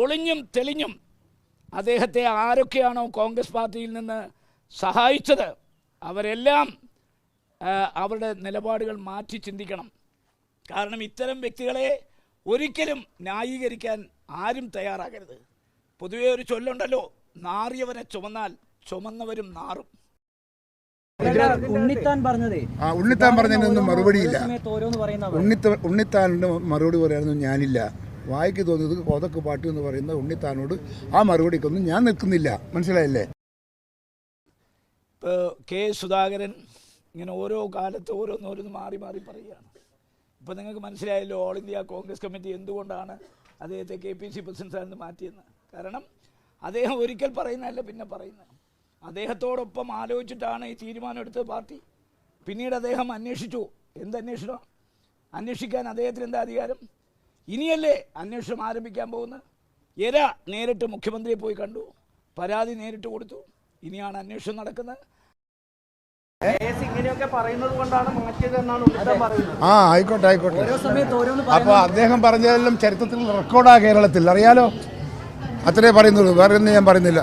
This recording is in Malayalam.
ഒളിഞ്ഞും തെളിഞ്ഞും അദ്ദേഹത്തെ ആരൊക്കെയാണോ കോൺഗ്രസ് പാർട്ടിയിൽ നിന്ന് സഹായിച്ചത്? അവരെല്ലാം അവരുടെ നിലപാടുകൾ മാറ്റി ചിന്തിക്കണം. കാരണം ഇത്തരം വ്യക്തികളെ ഒരിക്കലും ന്യായീകരിക്കാൻ ആരും തയ്യാറാകരുത്. പൊതുവേ ഒരു ചൊല്ലുണ്ടല്ലോ നാറിയവനെ ചുമന്നാൽ ചുമന്നവരും നാറും. ഉണ്ണിത്താൻ പറഞ്ഞതേ. ആ ഉണ്ണിത്താൻ പറഞ്ഞതിനൊന്നും മറുപടിയില്ല. ഉണ്ണിത്താൻ ഓരോന്ന് പറയുന്ന ഉണ്ണിത്ത ഉണ്ണിത്താനിന് മറുപടി പറയാനൊന്നും ഞാനില്ല. വായിക്ക് തോന്നിയത് കോതക്ക് പാട്ട് എന്ന് പറയുന്ന ഉണ്ണിത്താനോട് ആ മറുപടിക്കൊന്നും ഞാൻ നിൽക്കുന്നില്ല. മനസ്സിലായില്ലേ? ഇപ്പോൾ കെ സുധാകരൻ ഇങ്ങനെ ഓരോ കാലത്ത് ഓരോന്നോരോന്ന് മാറി മാറി പറയുകയാണ്. ഇപ്പോൾ നിങ്ങൾക്ക് മനസ്സിലായല്ലോ ഓൾ ഇന്ത്യ കോൺഗ്രസ് കമ്മിറ്റി എന്തുകൊണ്ടാണ് അദ്ദേഹത്തെ കെ പി സി പ്രസിഡന്റ് സ്ഥാനത്ത് മാറ്റിയെന്ന്? കാരണം അദ്ദേഹം ഒരിക്കൽ പറയുന്നതല്ല പിന്നെ പറയുന്നത്. അദ്ദേഹത്തോടൊപ്പം ആലോചിച്ചിട്ടാണ് ഈ തീരുമാനം എടുത്തത് പാർട്ടി. പിന്നീട് അദ്ദേഹം അന്വേഷിച്ചു. എന്തന്വേഷണം അന്വേഷിക്കാൻ അദ്ദേഹത്തിന് എന്താ അധികാരം? ഇനിയല്ലേ അന്വേഷണം ആരംഭിക്കാൻ പോകുന്നത്? എര നേരിട്ട് മുഖ്യമന്ത്രിയെ പോയി കണ്ടു. പരാതി നേരിട്ട് കൊടുത്തു. ഇനിയാണ് അന്വേഷണം നടക്കുന്നത്. ഇങ്ങനെയൊക്കെ പറയുന്നത് കൊണ്ടാണ് മാറ്റിയത് എന്നാണ് ഉണ്ണിത്താൻ പറയുന്നത്. ആ ആയിക്കോട്ടെ ആയിക്കോട്ടെ. അപ്പൊ അപ്പോൾ അദ്ദേഹം പറഞ്ഞതെല്ലാം ചരിത്രത്തിൽ റെക്കോർഡാ കേരളത്തിൽ. അറിയാലോ? അത്രേ പറയുന്നുള്ളൂ. വേറെ ഒന്നും ഞാൻ പറയുന്നില്ല.